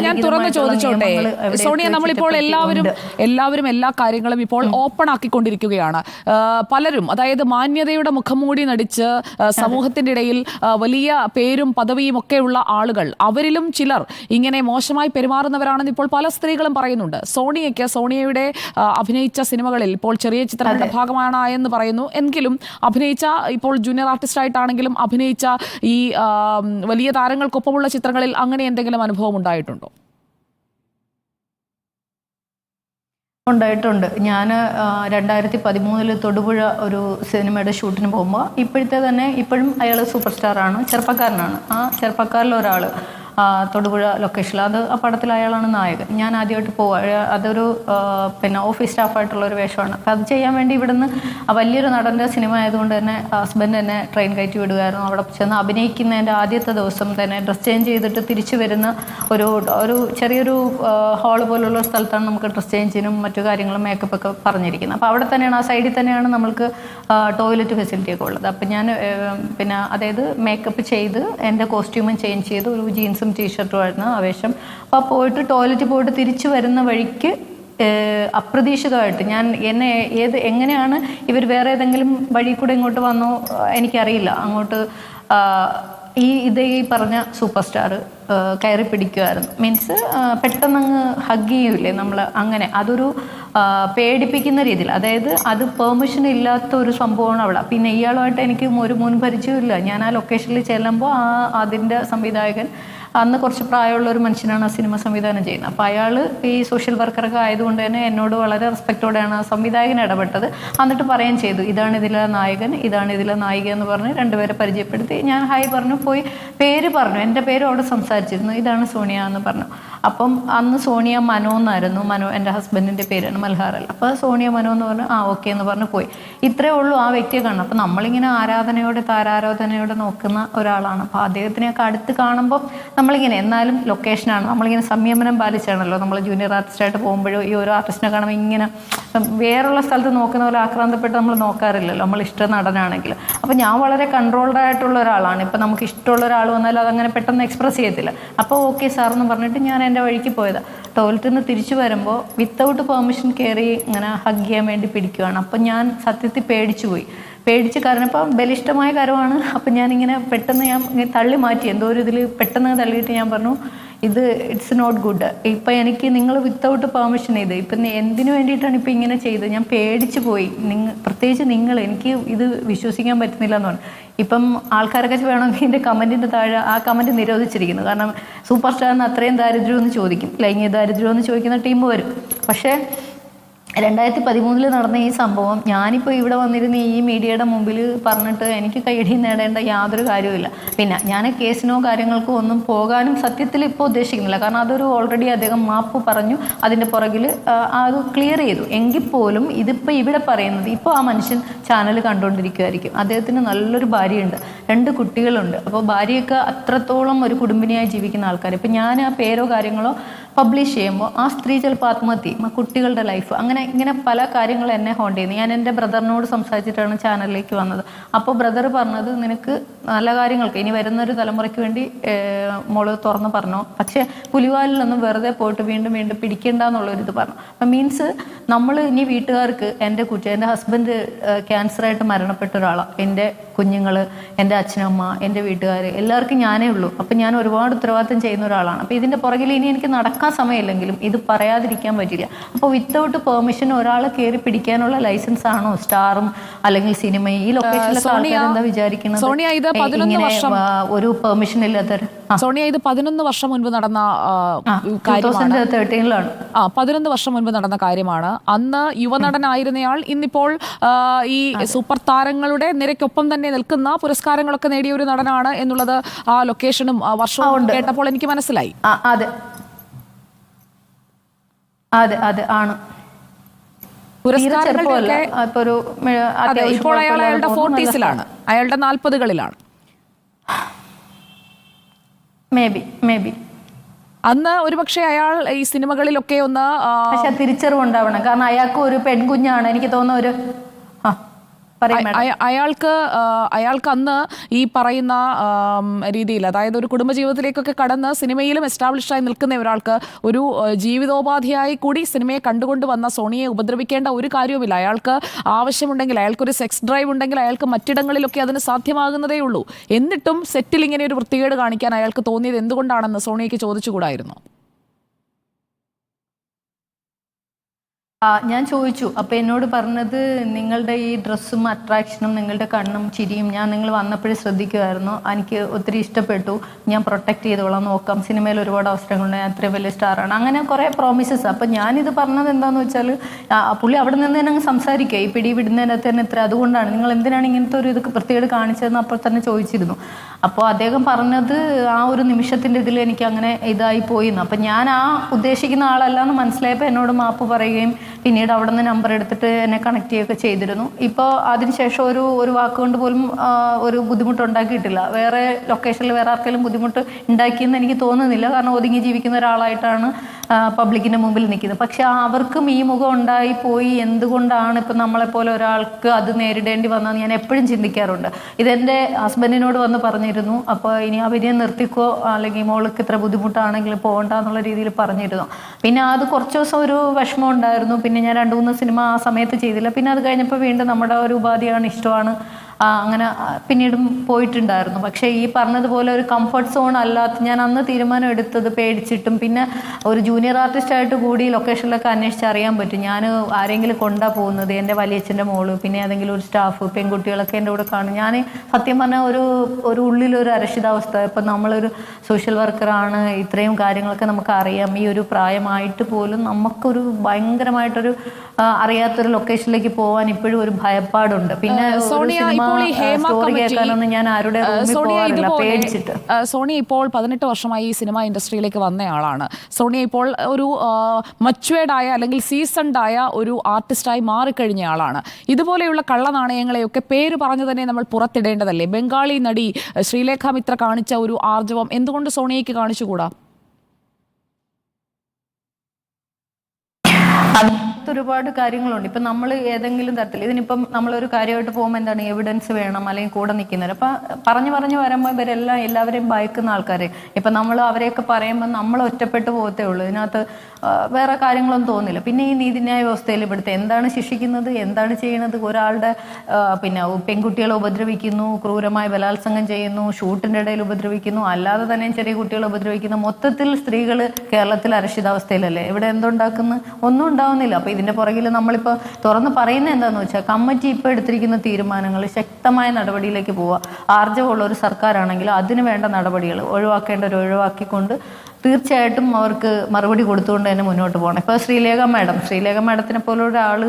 ഞാൻ തുറന്ന് ചോദിച്ചോട്ടെ സോണിയ നമ്മളിപ്പോൾ എല്ലാവരും എല്ലാവരും എല്ലാ കാര്യങ്ങളും ഇപ്പോൾ ഓപ്പൺ ആക്കിക്കൊണ്ടിരിക്കുകയാണ് പലരും അതായത് മാന്യതയുടെ മുഖംമൂടി നടിച്ച് ആ, സമൂഹത്തിന്റെ ഇടയിൽ വലിയ പേരും പദവിയും ഒക്കെയുള്ള ആളുകൾ അവരിലും ചിലർ ഇങ്ങനെ മോശമായി പെരുമാറുന്നവരാണെന്ന് ഇപ്പോൾ പല സ്ത്രീകളും പറയുന്നുണ്ട്. സോണിയയ്ക്ക് സോണിയയുടെ അഭിനയിച്ച സിനിമകളിൽ ഇപ്പോൾ ചെറിയ ചിത്രങ്ങളുടെ ഭാഗമാണ് എന്ന് പറയുന്നു. എങ്കിലും അഭിനയിച്ച ഇപ്പോൾ ജൂനിയർ ആർട്ടിസ്റ്റ് ആയിട്ടാണെങ്കിലും അഭിനയിച്ച ഈ വലിയ താരങ്ങൾക്കൊപ്പമുള്ള ചിത്രങ്ങളിൽ അങ്ങനെ എന്തെങ്കിലും അനുഭവം ഉണ്ടായിട്ടുണ്ടോ? ഉണ്ടായിട്ടുണ്ട്. ഞാൻ രണ്ടായിരത്തി പതിമൂന്നിൽ തൊടുപുഴ ഒരു സിനിമയുടെ ഷൂട്ടിന് പോകുമ്പോൾ ഇപ്പോഴത്തെ തന്നെ ഇപ്പോഴും അയാൾ സൂപ്പർ സ്റ്റാറാണ് ചെറുപ്പക്കാരനാണ്. ആ ചെറുപ്പക്കാരിൽ ഒരാൾ തൊടുപുഴ ലൊക്കേഷനിൽ അത് ആ പടത്തിൽ അയാളാണ് നായകൻ. ഞാൻ ആദ്യമായിട്ട് പോവുക അതൊരു പിന്നെ ഓഫീസ് സ്റ്റാഫായിട്ടുള്ള ഒരു വേഷമാണ്. അപ്പം അത് ചെയ്യാൻ വേണ്ടി ഇവിടുന്ന് വലിയൊരു നടന്റെ സിനിമ ആയതുകൊണ്ട് തന്നെ ഹസ്ബൻഡ് എന്നെ ട്രെയിൻ കയറ്റി വിടുമായിരുന്നു അവിടെ ചെന്ന് അഭിനയിക്കുന്നതിന്റെ ആദ്യത്തെ ദിവസം തന്നെ ഡ്രസ് ചേഞ്ച് ചെയ്തിട്ട് തിരിച്ചു വരുന്ന ഒരു ഒരു ചെറിയൊരു ഹാൾ പോലുള്ള സ്ഥലത്താണ് നമുക്ക് ഡ്രസ് ചേഞ്ചിനും മറ്റു കാര്യങ്ങളും മേക്കപ്പ് ഒക്കെ പറഞ്ഞിരിക്കുന്നത്. അപ്പോൾ അവിടെ തന്നെയാണ് ആ സൈഡിൽ തന്നെയാണ് നമ്മൾക്ക് ടോയ്ലറ്റ് ഫെസിലിറ്റി ഒക്കെ ഉള്ളത്. അപ്പം ഞാൻ പിന്നെ അതായത് മേക്കപ്പ് ചെയ്ത് എന്റെ കോസ്റ്റ്യൂമും ചേഞ്ച് ചെയ്ത് ഒരു ജീൻസും ടീഷർട്ടും ആയിരുന്നു ആവേശം. അപ്പോൾ പോയിട്ട് ടോയ്ലറ്റിൽ പോയിട്ട് തിരിച്ചു വരുന്ന വഴിക്ക് അപ്രതീക്ഷിതമായിട്ട് ഞാൻ എന്നെ ഏത് എങ്ങനെയാണ് ഇവർ വേറെ ഏതെങ്കിലും വഴി കൂടെ ഇങ്ങോട്ട് വന്നോ എനിക്കറിയില്ല. അങ്ങോട്ട് ഈ ഇതേ ഈ പറഞ്ഞ സൂപ്പർ സ്റ്റാർ കയറി പിടിക്കുമായിരുന്നു മീൻസ് പെട്ടെന്ന് അങ്ങ് ഹഗ് ചെയ്യൂലേ നമ്മൾ അങ്ങനെ. അതൊരു പേടിപ്പിക്കുന്ന രീതിയിൽ. അതായത് അത് പെർമിഷൻ ഇല്ലാത്ത ഒരു സംഭവമാണ് അവിടെ പിന്നെ ഇയാളുമായിട്ട് എനിക്ക് ഒരു മുൻ പരിചയമില്ല ഞാൻ ആ ലൊക്കേഷനിൽ ചെല്ലുമ്പോൾ ആ അതിന്റെ സംവിധായകൻ അന്ന് കുറച്ച് പ്രായമുള്ള ഒരു മനുഷ്യനാണ് ആ സിനിമ സംവിധാനം ചെയ്യുന്നത്. അപ്പോൾ അയാൾ ഈ സോഷ്യൽ വർക്കറൊക്കെ ആയതുകൊണ്ട് തന്നെ എന്നോട് വളരെ റെസ്പെക്റ്റോടെയാണ് ആ സംവിധായകൻ ഇടപെട്ടത്. എന്നിട്ട് പറയാൻ ചെയ്തു ഇതാണ് ഇതിലെ നായകൻ ഇതാണ് ഇതിലെ നായിക എന്ന് പറഞ്ഞ് രണ്ടുപേരെ പരിചയപ്പെടുത്തി. ഞാൻ ഹായ് പറഞ്ഞു പോയി പേര് പറഞ്ഞു എന്റെ പേര് അവിടെ സംസാരിച്ചിരുന്നു ഇതാണ് സോണിയ എന്ന് പറഞ്ഞു. അപ്പം അന്ന് സോണിയ മനോ എന്നായിരുന്നു മനോ എന്റെ ഹസ്ബൻഡിന്റെ പേരാണ് മൽഹാറൽ അപ്പോൾ സോണിയ മനോ എന്ന് പറഞ്ഞു ആ ഓക്കെ എന്ന് പറഞ്ഞ് പോയി. ഇത്രേ ഉള്ളൂ ആ വ്യക്തിയെ കാണണം അപ്പോൾ നമ്മളിങ്ങനെ ആരാധനയോടെ താരാരാധനയോടെ നോക്കുന്ന ഒരാളാണ്. അപ്പോൾ അദ്ദേഹത്തിനെയൊക്കെ അടുത്ത് കാണുമ്പോൾ നമ്മളിങ്ങനെ എന്നാലും ലൊക്കേഷനാണ് നമ്മളിങ്ങനെ സംയമനം പാലിച്ചാണല്ലോ നമ്മൾ ജൂനിയർ ആർട്ടിസ്റ്റായിട്ട് പോകുമ്പോഴും ഈ ഒരു ആർട്ടിസ്റ്റിനെ കാണുമ്പോൾ ഇങ്ങനെ വേറുള്ള സ്ഥലത്ത് നോക്കുന്ന പോലെ ആക്രാന്തപ്പെട്ട് നമ്മൾ നോക്കാറില്ലല്ലോ. നമ്മൾ ഇഷ്ട നടനാണെങ്കിൽ അപ്പോൾ ഞാൻ വളരെ കൺട്രോൾഡ് ആയിട്ടുള്ള ഒരാളാണ്. ഇപ്പം നമുക്ക് ഇഷ്ടമുള്ള ഒരാൾ വന്നാൽ അതങ്ങനെ പെട്ടെന്ന് എക്സ്പ്രസ് ചെയ്യത്തില്ല. അപ്പോൾ ഓക്കെ സാർ എന്ന് പറഞ്ഞിട്ട് ഞാൻ എന്റെ വഴിക്ക് പോയതാണ് ടോയ്ലറ്റിൽ നിന്ന് തിരിച്ചു വരുമ്പോൾ വിത്തൗട്ട് പെർമിഷൻ കയറി ഇങ്ങനെ ഹഗ് ചെയ്യാൻ വേണ്ടി പിടിക്കുകയാണ് അപ്പോൾ ഞാൻ സത്യത്തിൽ പേടിച്ചു പോയി പേടിച്ച് കരഞ്ഞപ്പോൾ ബലിഷ്ടമായ കരമാണ് അപ്പം ഞാനിങ്ങനെ പെട്ടെന്ന് ഞാൻ തള്ളി മാറ്റി. എന്തോ ഒരു ഇതിൽ പെട്ടെന്ന് തള്ളിയിട്ട് ഞാൻ പറഞ്ഞു ഇത് ഇറ്റ്സ് നോട്ട് ഗുഡ് ഇപ്പം എനിക്ക് നിങ്ങൾ വിത്തൗട്ട് പെർമിഷൻ ചെയ്ത്. ഇപ്പം എന്തിനു വേണ്ടിയിട്ടാണ് ഇപ്പം ഇങ്ങനെ ചെയ്തത്? ഞാൻ പേടിച്ച് പോയി. നിങ്ങൾ പ്രത്യേകിച്ച് നിങ്ങൾ എനിക്ക് ഇത് വിശ്വസിക്കാൻ പറ്റുന്നില്ല എന്ന് പറഞ്ഞു. ഇപ്പം ആൾക്കാരൊക്കെ വേണമെങ്കിൽ എന്റെ കമന്റിന്റെ താഴെ ആ കമന്റ് നിരോധിച്ചിരിക്കുന്നു. കാരണം സൂപ്പർ സ്റ്റാറിന് അത്രയും ദാരിദ്ര്യം എന്ന് ചോദിക്കും. ലൈംഗിക ദാരിദ്ര്യം എന്ന് ചോദിക്കുന്ന ടീം വരും. പക്ഷേ രണ്ടായിരത്തി പതിമൂന്നിൽ നടന്ന ഈ സംഭവം ഞാനിപ്പോൾ ഇവിടെ വന്നിരുന്ന് ഈ മീഡിയയുടെ മുമ്പിൽ പറഞ്ഞിട്ട് എനിക്ക് കൈയടി നേടേണ്ട യാതൊരു കാര്യവുമില്ല. പിന്നെ ഞാൻ കേസിനോ കാര്യങ്ങൾക്കോ ഒന്നും പോകാനും സത്യത്തിൽ ഇപ്പോൾ ഉദ്ദേശിക്കുന്നില്ല. കാരണം അതൊരു ഓൾറെഡി അദ്ദേഹം മാപ്പ് പറഞ്ഞു അതിന്റെ പുറകിൽ അത് ക്ലിയർ ചെയ്തു. എങ്കിൽ പോലും ഇതിപ്പോൾ ഇവിടെ പറയുന്നത് ഇപ്പോൾ ആ മനുഷ്യൻ ചാനൽ കണ്ടുകൊണ്ടിരിക്കുമായിരിക്കും അദ്ദേഹത്തിന് നല്ലൊരു ഭാര്യയുണ്ട്. രണ്ട് കുട്ടികളുണ്ട്. അപ്പോൾ ഭാര്യയൊക്കെ അത്രത്തോളം ഒരു കുടുംബിനിയായി ജീവിക്കുന്ന ആൾക്കാർ ഇപ്പം ഞാൻ ആ പേരോ കാര്യങ്ങളോ പബ്ലിഷ് ചെയ്യുമ്പോൾ ആ സ്ത്രീ ചിലപ്പോൾ ആത്മഹത്യ ആ കുട്ടികളുടെ ലൈഫ് അങ്ങനെ ഇങ്ങനെ പല കാര്യങ്ങൾ എന്നെ ഹോണ്ട് ചെയ്യുന്നു. ഞാൻ എന്റെ ബ്രദറിനോട് സംസാരിച്ചിട്ടാണ് ചാനലിലേക്ക് വന്നത്. അപ്പോൾ ബ്രദർ പറഞ്ഞത് നിനക്ക് നല്ല കാര്യങ്ങൾക്ക് ഇനി വരുന്നൊരു തലമുറയ്ക്ക് വേണ്ടി മോൾ തുറന്ന് പറഞ്ഞു. പക്ഷേ പുലിവാലിലൊന്നും വെറുതെ പോയിട്ട് വീണ്ടും വീണ്ടും പിടിക്കേണ്ട എന്നുള്ളൊരിത് പറഞ്ഞു. അപ്പം മീൻസ് നമ്മൾ ഇനി വീട്ടുകാർക്ക് എന്റെ കുട്ടി എന്റെ ഹസ്ബൻഡ് ക്യാൻസറായിട്ട് മരണപ്പെട്ട ഒരാളാണ് എന്റെ കുഞ്ഞുങ്ങൾ എന്റെ അച്ഛനമ്മ എന്റെ വീട്ടുകാർ എല്ലാവർക്കും ഞാനേ ഉള്ളൂ. അപ്പം ഞാൻ ഒരുപാട് ഉത്തരവാദിത്തം ചെയ്യുന്ന ഒരാളാണ്. അപ്പോൾ ഇതിന്റെ പുറകിൽ ഇനി എനിക്ക് നടക്കാൻ സമയമില്ലെങ്കിലും ഇത് പറയാതിരിക്കാൻ പറ്റില്ല. അപ്പോൾ വിത്തൗട്ട് പെർമിഷൻ ഒരാളെ കയറി പിടിക്കാനുള്ള ലൈസൻസ് ആണോ? സ്റ്റാറും അല്ലെങ്കിൽ സിനിമയും ഈ ലൊക്കേഷനിലൊക്കെ സോണിയ, ആൾക്കാർ എന്താ വിചാരിക്കുന്നത്? സോണിയ, ഇത് 11 വർഷം- ഒരു പെർമിഷൻ ഇല്ലാത്ത സോണിയ ഇത് പതിനൊന്ന് വർഷം മുൻപ് നടന്ന തേർട്ടീനിലാണ് ആ പതിനൊന്ന് വർഷം മുൻപ് നടന്ന കാര്യമാണ്. അന്ന് യുവനടനായിരുന്നയാൾ ഇന്നിപ്പോൾ ഈ സൂപ്പർ താരങ്ങളുടെ നിരക്കൊപ്പം തന്നെ നിൽക്കുന്ന പുരസ്കാരങ്ങളൊക്കെ നേടിയ ഒരു നടനാണ് എന്നുള്ളത് ആ ലൊക്കേഷനും വർഷവും കേട്ടപ്പോൾ എനിക്ക് മനസ്സിലായി. അതെ. അതെ അതെ ആണ്. ഇപ്പോൾ അയാൾ അയാളുടെ ഫോർട്ടീസിലാണ്. അയാളുടെ നാൽപ്പതുകളിലാണ്. മേ ബി മേ ബി അന്ന് ഒരുപക്ഷെ അയാൾ ഈ സിനിമകളിലൊക്കെ ഒന്ന് പക്ഷെ തിരിച്ചറിവ് ഉണ്ടാവണം. കാരണം അയാൾക്ക് ഒരു പെൺകുഞ്ഞാണ്. എനിക്ക് തോന്നുന്ന ഒരു അയാൾക്ക് അയാൾക്ക് അന്ന് ഈ പറയുന്ന രീതിയിൽ അതായത് ഒരു കുടുംബജീവിതത്തിലേക്കൊക്കെ കടന്ന് സിനിമയിലും എസ്റ്റാബ്ലിഷ് ആയി നിൽക്കുന്ന ഒരാൾക്ക് ഒരു ജീവിതോപാധിയായി കൂടി സിനിമയെ കണ്ടുകൊണ്ട് വന്ന സോണിയെ ഉപദ്രവിക്കേണ്ട ഒരു കാര്യവുമില്ല. അയാൾക്ക് ആവശ്യമുണ്ടെങ്കിൽ അയാൾക്കൊരു സെക്സ് ഡ്രൈവ് ഉണ്ടെങ്കിൽ അയാൾക്ക് മറ്റിടങ്ങളിലൊക്കെ അതിന് സാധ്യമാകുന്നതേ ഉള്ളൂ. എന്നിട്ടും സെറ്റിൽ ഇങ്ങനെ ഒരു വൃത്തികേട് കാണിക്കാൻ അയാൾക്ക് തോന്നിയത് എന്തുകൊണ്ടാണെന്ന് സോണിയയ്ക്ക് ചോദിച്ചുകൂടായിരുന്നു? ഞാൻ ചോദിച്ചു അപ്പൊ എന്നോട് പറഞ്ഞത് നിങ്ങളുടെ ഈ ഡ്രസ്സും അട്രാക്ഷനും നിങ്ങളുടെ കണ്ണും ചിരിയും ഞാൻ നിങ്ങൾ വന്നപ്പോഴേ ശ്രദ്ധിക്കുമായിരുന്നു എനിക്ക് ഒത്തിരി ഇഷ്ടപ്പെട്ടു. ഞാൻ പ്രൊട്ടക്ട് ചെയ്തോളാം നോക്കാം. സിനിമയിൽ ഒരുപാട് അവസരങ്ങളുണ്ട്. ഞാൻ അത്രയും വലിയ സ്റ്റാറാണ്. അങ്ങനെ കുറേ പ്രോമിസസ് അപ്പൊ ഞാനിത് പറഞ്ഞത് എന്താന്ന് വെച്ചാൽ പുള്ളി അവിടെ നിന്ന് തന്നെ അങ്ങ് സംസാരിക്കുക. ഈ പിടി വിടുന്നതിനകത്ത് തന്നെ ഇത്ര അതുകൊണ്ടാണ്. നിങ്ങൾ എന്തിനാണ് ഇങ്ങനത്തെ ഒരു ഇത് പ്രത്യേകത കാണിച്ചതെന്ന് അപ്പോൾ തന്നെ ചോദിച്ചിരുന്നു. അപ്പോൾ അദ്ദേഹം പറഞ്ഞത് ആ ഒരു നിമിഷത്തിന്റെ ഇതിൽ എനിക്ക് അങ്ങനെ ഇതായി പോയിന്ന് അപ്പം ഞാൻ ആ ഉദ്ദേശിക്കുന്ന ആളല്ല എന്ന് മനസ്സിലായപ്പോൾ എന്നോട് മാപ്പ് പറയുകയും പിന്നീട് അവിടെ നിന്ന് നമ്പർ എടുത്തിട്ട് എന്നെ കണക്ട് ചെയ്യുകയൊക്കെ ചെയ്തിരുന്നു. ഇപ്പോൾ അതിനുശേഷം ഒരു ഒരു വാക്കുകൊണ്ട് പോലും ഒരു ബുദ്ധിമുട്ട് ഉണ്ടാക്കിയിട്ടില്ല. വേറെ ലൊക്കേഷനിൽ വേറെ ആർക്കെങ്കിലും ബുദ്ധിമുട്ട് ഉണ്ടാക്കിയെന്ന് എനിക്ക് തോന്നുന്നില്ല. കാരണം ഒതുങ്ങി ജീവിക്കുന്ന ഒരാളായിട്ടാണ് പബ്ലിക്കിന്റെ മുമ്പിൽ നിൽക്കുന്നത്. പക്ഷെ അവർക്കും ഈ മുഖം ഉണ്ടായി പോയി. എന്തുകൊണ്ടാണ് ഇപ്പം നമ്മളെപ്പോലെ ഒരാൾക്ക് അത് നേരിടേണ്ടി വന്നതെന്ന് ഞാൻ എപ്പോഴും ചിന്തിക്കാറുണ്ട്. ഇതെന്റെ ഹസ്ബൻഡിനോട് വന്ന് പറഞ്ഞിരുന്നു. അപ്പോൾ ഇനി അഭിനയം നിർത്തിക്കോ? അല്ലെങ്കിൽ മോൾക്ക് ഇത്ര ബുദ്ധിമുട്ടാണെങ്കിൽ പോകണ്ട എന്നുള്ള രീതിയിൽ പറഞ്ഞിരുന്നു. പിന്നെ അത് കുറച്ച് ദിവസം ഒരു വിഷമം ഉണ്ടായിരുന്നു. പിന്നെ ഞാൻ രണ്ട് മൂന്ന് സിനിമ ആ സമയത്ത് ചെയ്തില്ല. പിന്നെ അത് കഴിഞ്ഞപ്പോൾ വീണ്ടും നമ്മുടെ ഒരു ഉപാധിയാണ് ഇഷ്ടമാണ്. അങ്ങനെ പിന്നീടും പോയിട്ടുണ്ടായിരുന്നു. പക്ഷേ ഈ പറഞ്ഞതുപോലെ ഒരു കംഫർട്ട് സോൺ അല്ലാത്ത ഞാൻ അന്ന് തീരുമാനം എടുത്തത് പേടിച്ചിട്ടും പിന്നെ ഒരു ജൂനിയർ ആർട്ടിസ്റ്റായിട്ട് കൂടി ലൊക്കേഷനിലൊക്കെ അന്വേഷിച്ച് അറിയാൻ പറ്റും. ഞാൻ ആരെങ്കിലും കൊണ്ടാ പോകുന്നത്? എന്റെ വലിയച്ഛന്റെ മോൾ പിന്നെ ഏതെങ്കിലും ഒരു സ്റ്റാഫ് പെൺകുട്ടികളൊക്കെ എന്റെ കൂടെ കാണും. ഞാൻ സത്യം പറഞ്ഞാൽ ഒരു ഒരു ഉള്ളിലൊരു അരക്ഷിതാവസ്ഥ. ഇപ്പം നമ്മളൊരു സോഷ്യൽ വർക്കറാണ് ഇത്രയും കാര്യങ്ങളൊക്കെ നമുക്ക് അറിയാം. ഈ ഒരു പ്രായമായിട്ട് പോലും നമുക്കൊരു ഭയങ്കരമായിട്ടൊരു അറിയാത്തൊരു ലൊക്കേഷനിലേക്ക് പോകാൻ ഇപ്പോഴും ഒരു ഭയപ്പാടുണ്ട്. പിന്നെ സ്റ്റോറി കേൾക്കാനൊന്നും ഞാൻ ആരുടെ സോണിയ പോകാറില്ല പേടിച്ചിട്ട്. സോണിയ ഇപ്പോൾ പതിനെട്ട് വർഷമായി ഈ സിനിമ ഇൻഡസ്ട്രിയിലേക്ക് വന്നയാളാണ് സോണിയ ഇപ്പോൾ ഒരു മച്വേഡായ അല്ലെങ്കിൽ സീസൺഡായ ഒരു ആർട്ടിസ്റ്റായി മാറിക്കഴിഞ്ഞ ആളാണ്. ഇതുപോലെയുള്ള കള്ളനാണയങ്ങളെയൊക്കെ പേര് പറഞ്ഞു തന്നെ നമ്മൾ പുറത്തിടേണ്ടതല്ലേ? ബംഗാളി നടി ശ്രീലേഖ മിത്ര കാണിച്ച ഒരു ആർജവം എന്തുകൊണ്ട് സോണിയയ്ക്ക് കാണിച്ചുകൂടാ? അതിനകത്ത് ഒരുപാട് കാര്യങ്ങളുണ്ട്. ഇപ്പം നമ്മൾ ഏതെങ്കിലും തരത്തിൽ ഇതിനിപ്പം നമ്മളൊരു കാര്യമായിട്ട് പോകുമ്പോൾ എന്താണ് എവിഡൻസ് വേണം അല്ലെങ്കിൽ കൂടെ നിൽക്കുന്നവർ അപ്പം പറഞ്ഞു പറഞ്ഞു വരുമ്പോൾ ഇവരെല്ലാം എല്ലാവരെയും ഭയക്കുന്ന ആൾക്കാർ ഇപ്പം നമ്മൾ അവരെയൊക്കെ പറയുമ്പോൾ നമ്മൾ ഒറ്റപ്പെട്ടു പോകത്തേ ഉള്ളൂ. ഇതിനകത്ത് വേറെ കാര്യങ്ങളൊന്നും തോന്നില്ല. പിന്നെ ഈ നീതിന്യായ വ്യവസ്ഥയിൽ ഇവിടുത്തെ എന്താണ് ശിക്ഷിക്കുന്നത് എന്താണ് ചെയ്യുന്നത് ഒരാളുടെ പിന്നെ പെൺകുട്ടികളെ ഉപദ്രവിക്കുന്നു ക്രൂരമായി ബലാത്സംഗം ചെയ്യുന്നു ഷൂട്ടിന്റെ ഇടയിൽ ഉപദ്രവിക്കുന്നു അല്ലാതെ തന്നെ ചെറിയ കുട്ടികളെ ഉപദ്രവിക്കുന്നു. മൊത്തത്തിൽ സ്ത്രീകൾ കേരളത്തിൽ അരക്ഷിതാവസ്ഥയിലല്ലേ? ഇവിടെ എന്തുണ്ടാക്കുന്നു? ഒന്നും ഉണ്ടാവുന്നില്ല. അപ്പോൾ ഇതിന്റെ പുറകിൽ നമ്മളിപ്പോൾ തുറന്ന് പറയുന്നത് എന്താണെന്ന് വെച്ചാൽ കമ്മിറ്റി ഇപ്പോൾ എടുത്തിരിക്കുന്ന തീരുമാനങ്ങൾ ശക്തമായ നടപടിയിലേക്ക് പോവുക. ആർജവമുള്ള ഒരു സർക്കാരാണെങ്കിൽ അതിന് വേണ്ട നടപടികൾ ഒഴിവാക്കേണ്ടവർ ഒഴിവാക്കിക്കൊണ്ട് തീർച്ചയായിട്ടും അവർക്ക് മറുപടി കൊടുത്തുകൊണ്ട് തന്നെ മുന്നോട്ട് പോകണം. ഇപ്പോൾ ശ്രീലേഖ മാഡം ശ്രീലേഖ മാഡത്തിനെ പോലെ ഒരാൾ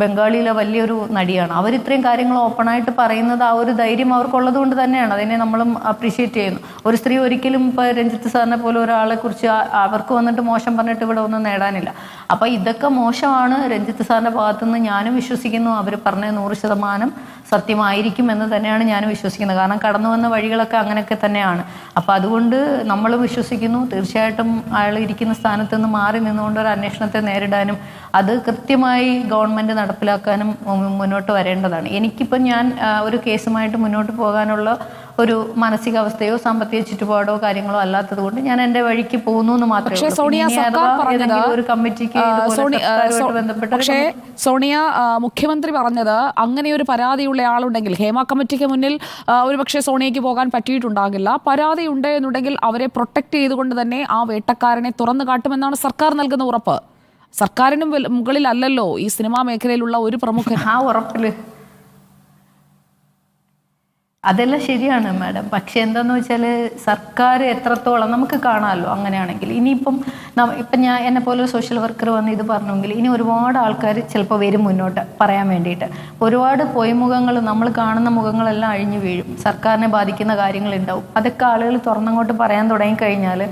ബംഗാളിയിലെ വലിയൊരു നടിയാണ്. അവർ ഇത്രയും കാര്യങ്ങൾ ഓപ്പണായിട്ട് പറയുന്നത് ആ ഒരു ധൈര്യം അവർക്കുള്ളത് കൊണ്ട് തന്നെയാണ്. അതിനെ നമ്മളും അപ്രീഷിയേറ്റ് ചെയ്യുന്നു. ഒരു സ്ത്രീ ഒരിക്കലും ഇപ്പോൾ രഞ്ജിത്ത് സാറിനെ പോലെ ഒരാളെ കുറിച്ച് അവർക്ക് വന്നിട്ട് മോശം പറഞ്ഞിട്ട് ഇവിടെ ഒന്നും നേടാനില്ല. അപ്പോൾ ഇതൊക്കെ മോശമാണ് രഞ്ജിത്ത് സാറിന്റെ ഭാഗത്തുനിന്ന്. ഞാനും വിശ്വസിക്കുന്നു അവർ പറഞ്ഞ നൂറ് ശതമാനം സത്യമായിരിക്കും എന്ന് തന്നെയാണ് ഞാൻ വിശ്വസിക്കുന്നത്. കാരണം കടന്നു വന്ന വഴികളൊക്കെ അങ്ങനെയൊക്കെ തന്നെയാണ്. അപ്പോൾ അതുകൊണ്ട് നമ്മൾ വിശ്വസിക്കുന്നു. തീർച്ചയായിട്ടും അയാൾ ഇരിക്കുന്ന സ്ഥാനത്ത് നിന്ന് മാറി നിന്നുകൊണ്ട് ഒരു അന്വേഷണത്തെ നേരിടാനും അത് കൃത്യമായി ഗവൺമെന്റ് നടപ്പിലാക്കാനും മുന്നോട്ട് വരേണ്ടതാണ്. എനിക്കിപ്പം ഞാൻ ഒരു കേസുമായിട്ട് മുന്നോട്ട് പോകാനുള്ള ഒരു മാനസികാവസ്ഥയോ സാമ്പത്തിക ചുറ്റുപാടോ കാര്യങ്ങളോ അല്ലാത്തത് കൊണ്ട് ഞാൻ എന്റെ വഴിക്ക് പോകുന്നു എന്ന് മാത്രമേ പക്ഷേ സോണിയ സർക്കാർ പറഞ്ഞത് ഒരു കമ്മിറ്റിക്ക് പക്ഷേ സോണിയ മുഖ്യമന്ത്രി പറഞ്ഞത് അങ്ങനെ ഒരു പരാതിയുള്ള ആളുണ്ടെങ്കിൽ ഹേമ കമ്മിറ്റിക്ക് മുന്നിൽ ആ, ഒരു പക്ഷേ സോണിയയ്ക്ക് പോകാൻ പറ്റിയിട്ടുണ്ടാകില്ല. പരാതി ഉണ്ട് എന്നുണ്ടെങ്കിൽ അവരെ പ്രൊട്ടക്ട് ചെയ്തുകൊണ്ട് തന്നെ ആ വേട്ടക്കാരനെ തുറന്നു കാട്ടുമെന്നാണ് സർക്കാർ നൽകുന്ന ഉറപ്പ്. സർക്കാരിനും മുകളിലല്ലല്ലോ ഈ സിനിമാ മേഖലയിലുള്ള ഒരു പ്രമുഖൻ. ആ ഉറപ്പിൽ. അതെല്ലാം ശരിയാണ് മാഡം. പക്ഷെ എന്താന്ന് വെച്ചാൽ സർക്കാർ എത്രത്തോളം നമുക്ക് കാണാമല്ലോ അങ്ങനെയാണെങ്കിൽ. ഇനിയിപ്പം ഇപ്പം ഞാൻ എന്നെ പോലെ സോഷ്യൽ വർക്കർ വന്ന് ഇത് പറഞ്ഞെങ്കിൽ ഇനി ഒരുപാട് ആൾക്കാർ ചിലപ്പോൾ വരും മുന്നോട്ട് പറയാൻ വേണ്ടിയിട്ട്. ഒരുപാട് പൊയ്മുഖങ്ങൾ നമ്മൾ കാണുന്ന മുഖങ്ങളെല്ലാം അഴിഞ്ഞു വീഴും. സർക്കാരിനെ ബാധിക്കുന്ന കാര്യങ്ങൾ ഉണ്ടാവും അതൊക്കെ ആളുകൾ തുറന്നങ്ങോട്ട് പറയാൻ തുടങ്ങി കഴിഞ്ഞാൽ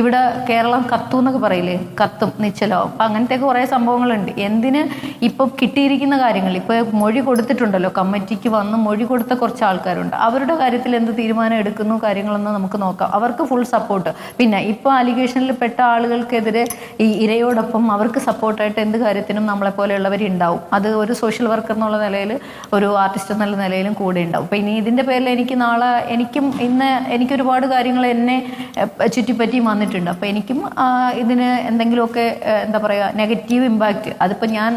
ഇവിടെ കേരളം കത്തും എന്നൊക്കെ പറയില്ലേ? കത്തും നിശ്ചലമാവും അപ്പം അങ്ങനത്തെ കുറേ സംഭവങ്ങളുണ്ട്. എന്തിന് ഇപ്പം കിട്ടിയിരിക്കുന്ന കാര്യങ്ങൾ? ഇപ്പോൾ മൊഴി കൊടുത്തിട്ടുണ്ടല്ലോ. കമ്മിറ്റിക്ക് വന്ന് മൊഴി കൊടുത്ത കുറച്ച് ആൾക്കാരുണ്ട്. അവരുടെ കാര്യത്തിൽ എന്ത് തീരുമാനം എടുക്കുന്നു കാര്യങ്ങളൊന്നും നമുക്ക് നോക്കാം. അവർക്ക് ഫുൾ സപ്പോർട്ട് പിന്നെ ഇപ്പോൾ അലിഗേഷനിൽ പെട്ട ആളുകൾക്കെതിരെ ഈ ഇരയോടൊപ്പം അവർക്ക് സപ്പോർട്ടായിട്ട് എന്ത് കാര്യത്തിനും നമ്മളെ പോലെയുള്ളവരുണ്ടാവും അത് ഒരു സോഷ്യൽ വർക്കർ എന്നുള്ള നിലയിൽ ഒരു ആർട്ടിസ്റ്റ് എന്നുള്ള നിലയിലും കൂടെ ഉണ്ടാവും അപ്പം ഇനി ഇതിന്റെ പേരിൽ എനിക്ക് നാളെ എനിക്കും ഇന്ന് എനിക്ക് ഒരുപാട് കാര്യങ്ങൾ എന്നെ ചുറ്റിപ്പറ്റിയും വന്നിട്ടുണ്ട്. അപ്പോൾ എനിക്കും ഇതിന് എന്തെങ്കിലുമൊക്കെ എന്താ പറയുക നെഗറ്റീവ് ഇമ്പാക്റ്റ് അതിപ്പോൾ ഞാൻ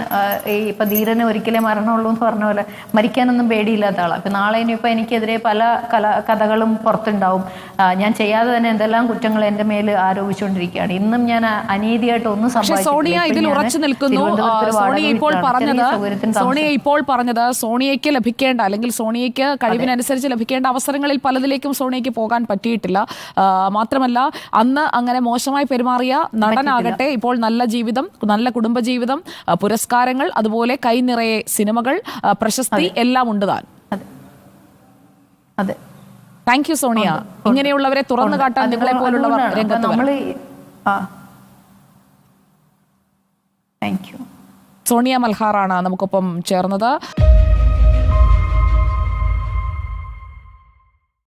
ഈ ഇപ്പം ധീരനെ ഒരിക്കലേ മരണമുള്ളൂ എന്ന് പറഞ്ഞ പോലെ മരിക്കാനൊന്നും പേടിയില്ലാത്ത ആളാണ് അപ്പം നാളെ ഇനിയിപ്പോൾ എനിക്കെതിരെ പല കല കഥകളും പുറത്തുണ്ടാവും. ഞാൻ ചെയ്യാതെ തന്നെ എന്തെല്ലാം കുറ്റങ്ങൾ എന്റെ മേൽ ആരോപിച്ചുകൊണ്ടിരിക്കുകയാണ്. ഇന്നും ഞാൻ അനീതിയായിട്ട് ഒന്നും. സോണിയ ഇതിൽ ഉറച്ചു നിൽക്കുന്നു. ഇപ്പോൾ. പറഞ്ഞത് സോണിയ ഇപ്പോൾ പറഞ്ഞത് സോണിയയ്ക്ക് ലഭിക്കേണ്ട അല്ലെങ്കിൽ സോണിയയ്ക്ക് കഴിവിനനുസരിച്ച് ലഭിക്കേണ്ട അവസരങ്ങളിൽ പലതിലേക്കും സോണിയയ്ക്ക് പോകാൻ പറ്റിയിട്ടില്ല. മാത്രമല്ല അന്ന് അങ്ങനെ മോശമായി പെരുമാറിയ നടനാകട്ടെ ഇപ്പോൾ നല്ല ജീവിതം നല്ല കുടുംബജീവിതം പുരസ്കാരങ്ങൾ അതുപോലെ കൈനിറയെ സിനിമകൾ പ്രശസ്തി എല്ലാം ഉണ്ട് താൻ. അതെ. താങ്ക് യു സോണിയ ഇങ്ങനെയുള്ളവരെ തുറന്നു കാട്ടാൻ നിങ്ങളെ പോലുള്ളവർ രംഗത്ത് താങ്ക് യു സോണിയ മൽഹാറാണ് നമുക്കൊപ്പം ചേർന്നത്.